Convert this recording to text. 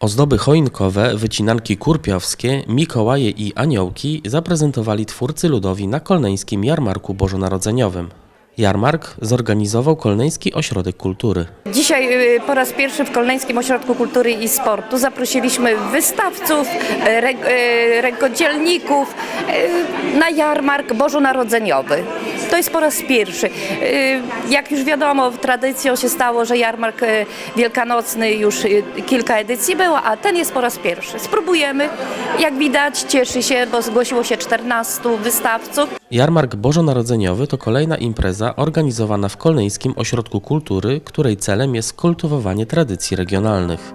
Ozdoby choinkowe, wycinanki kurpiowskie, Mikołaje i aniołki zaprezentowali twórcy ludowi na Kolneńskim Jarmarku Bożonarodzeniowym. Jarmark zorganizował Kolneński Ośrodek Kultury. Dzisiaj y, po raz pierwszy w Kolneńskim Ośrodku Kultury i Sportu zaprosiliśmy wystawców, y, y, rękodzielników na jarmark bożonarodzeniowy. To jest po raz pierwszy. Jak już wiadomo, tradycją się stało, że jarmark wielkanocny już kilka edycji było, a ten jest po raz pierwszy. Spróbujemy. Jak widać, cieszy się, bo zgłosiło się 14 wystawców. Jarmark Bożonarodzeniowy to kolejna impreza organizowana w Kolneńskim Ośrodku Kultury, której celem jest kultywowanie tradycji regionalnych.